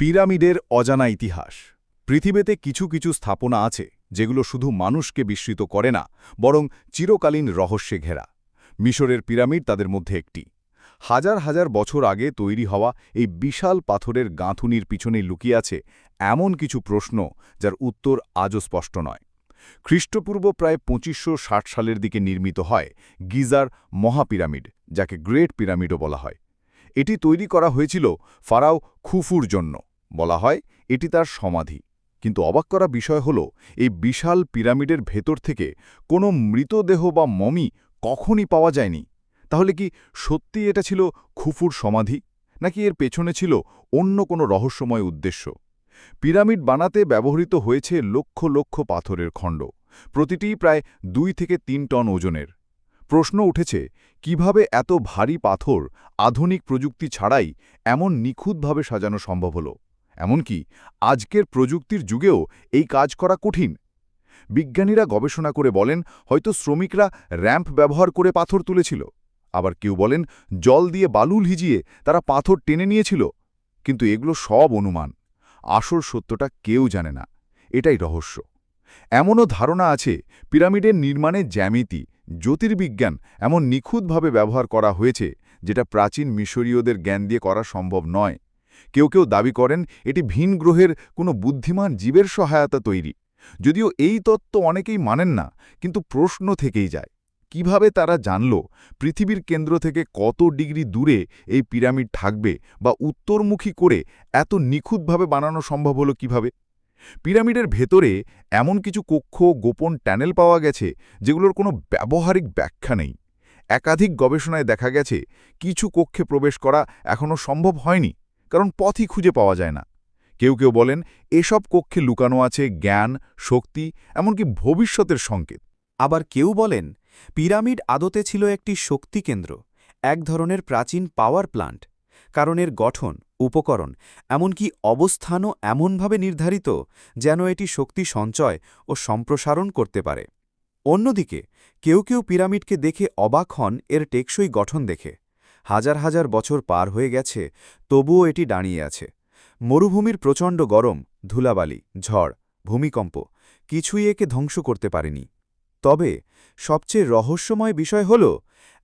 পিরামিডের অজানা ইতিহাস। পৃথিবীতে কিছু কিছু স্থাপনা আছে, যেগুলো শুধু মানুষকে বিস্মৃত করে না, বরং চিরকালীন রহস্যে ঘেরা। মিশরের পিরামিড তাদের মধ্যে একটি। হাজার হাজার বছর আগে তৈরি হওয়া এই বিশাল পাথরের গাঁথুনির পিছনে লুকিয়ে আছে এমন কিছু প্রশ্ন, যার উত্তর আজও স্পষ্ট নয়। খ্রিস্টপূর্ব প্রায় পঁচিশশো সালের দিকে নির্মিত হয় গিজার মহাপিরামিড, যাকে গ্রেট পিরামিডও বলা হয়। এটি তৈরি করা হয়েছিল ফারাও খুফুর জন্য। বলা হয়, এটি তার সমাধি। কিন্তু অবাক করা বিষয় হল, এই বিশাল পিরামিডের ভেতর থেকে কোনো মৃতদেহ বা মমি কখনই পাওয়া যায়নি। তাহলে কি সত্যি এটা ছিল খুফুর সমাধি? নাকি এর পেছনে ছিল অন্য কোনো রহস্যময় উদ্দেশ্য? পিরামিড বানাতে ব্যবহৃত হয়েছে লক্ষ লক্ষ পাথরের খণ্ড, প্রতিটি প্রায় দুই থেকে তিন টন ওজনের। প্রশ্ন উঠেছে, কীভাবে এত ভারী পাথর আধুনিক প্রযুক্তি ছাড়াই এমন নিখুঁতভাবে সাজানো সম্ভব হল? এমনকি আজকের প্রযুক্তির যুগেও এই কাজ করা কঠিন। বিজ্ঞানীরা গবেষণা করে বলেন, হয়তো শ্রমিকরা র্যাম্প ব্যবহার করে পাথর তুলেছিল। আবার কেউ বলেন, জল দিয়ে বালুল হিজিয়ে তারা পাথর টেনে নিয়েছিল। কিন্তু এগুলো সব অনুমান। আসল সত্যটা কেউ জানে না। এটাই রহস্য। এমনও ধারণা আছে, পিরামিডের নির্মাণে জ্যামিতি, জ্যোতির্বিজ্ঞান এমন নিখুঁতভাবে ব্যবহার করা হয়েছে, যেটা প্রাচীন মিশরীয়দের জ্ঞান দিয়ে করা সম্ভব নয়। কেউ কেউ দাবি করেন এটি ভিন গ্রহের কোনো বুদ্ধিমান জীবের সহায়তা তৈরি। যদিও এই তত্ত্ব অনেকেই মানেন না, কিন্তু প্রশ্ন থেকেই যায়, কীভাবে তারা জানল পৃথিবীর কেন্দ্র থেকে কত ডিগ্রি দূরে এই পিরামিড থাকবে বা উত্তরমুখী করে এত নিখুঁতভাবে বানানো সম্ভব হলো কীভাবে? পিরামিডের ভেতরে এমন কিছু কক্ষ, গোপন ট্যানেল পাওয়া গেছে যেগুলোর কোনো ব্যবহারিক ব্যাখ্যা নেই। একাধিক গবেষণায় দেখা গেছে, কিছু কক্ষে প্রবেশ করা এখনও সম্ভব হয়নি। কারণ পথই খুঁজে পাওয়া যায় না। কেউ কেউ বলেন, এসব কক্ষে লুকানো আছে জ্ঞান, শক্তি, এমনকি ভবিষ্যতের সংকেত। আবার কেউ বলেন, পিরামিড আদতে ছিল একটি শক্তি কেন্দ্র, এক ধরনের প্রাচীন পাওয়ার প্লান্ট। কারণ এর গঠন, উপকরণ, এমনকি অবস্থানও এমনভাবে নির্ধারিত যেন এটি শক্তি সঞ্চয় ও সম্প্রসারণ করতে পারে। অন্যদিকে, কেউ কেউ পিরামিডকে দেখে অবাক হন এর টেকসই গঠন দেখে। হাজার হাজার বছর পার হয়ে গেছে, তবুও এটি দাঁড়িয়ে আছে। মরুভূমির প্রচণ্ড গরম, ধুলাবালি, ঝড়, ভূমিকম্প, কিছুই একে ধ্বংস করতে পারেনি। তবে, সবচেয়ে রহস্যময় বিষয় হল,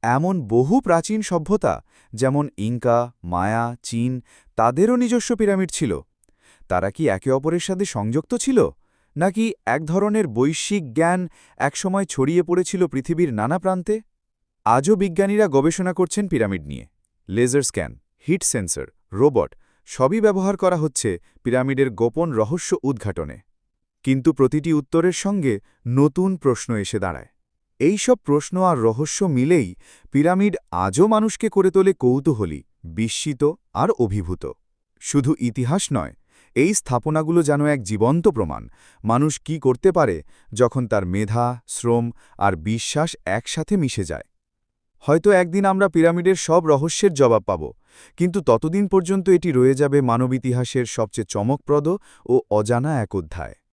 এমন বহু প্রাচীন সভ্যতা, যেমন ইঙ্কা মায়া, চীন, তাদেরও নিজস্ব পিরামিড ছিল। তারা কি একে অপরের সাথে সংযুক্ত ছিল? নাকি এক ধরনের বৈশ্বিক জ্ঞান একসময় ছড়িয়ে পড়েছিল পৃথিবীর নানা প্রান্তে? আজও বিজ্ঞানীরা গবেষণা করছেন পিরামিড নিয়ে। Laser scan, heat sensor, robot, সবই ব্যবহার করা হচ্ছে পিরামিডের গোপন রহস্য উদ্ঘাটনে। কিন্তু প্রতিটি উত্তরের সঙ্গে নতুন প্রশ্ন এসে দাঁড়ায়। এই সব প্রশ্ন আর রহস্য মিলেই পিরামিড আজও মানুষকে করে তোলে কৌতূহলী, বিস্মিত আর অভিভূত। শুধু ইতিহাস নয়, এই স্থাপনাগুলো যেন এক জীবন্ত প্রমাণ। মানুষ কি করতে পারে যখন তার মেধা, শ্রম আর বিশ্বাস একসাথে মিশে যায়। হয়তো একদিন আমরা পিরামিডের সব রহস্যের জবাব পাব, কিন্তু ততদিন পর্যন্ত এটি রয়ে যাবে মানব ইতিহাসের সবচেয়ে চমকপ্রদ ও অজানা এক অধ্যায়।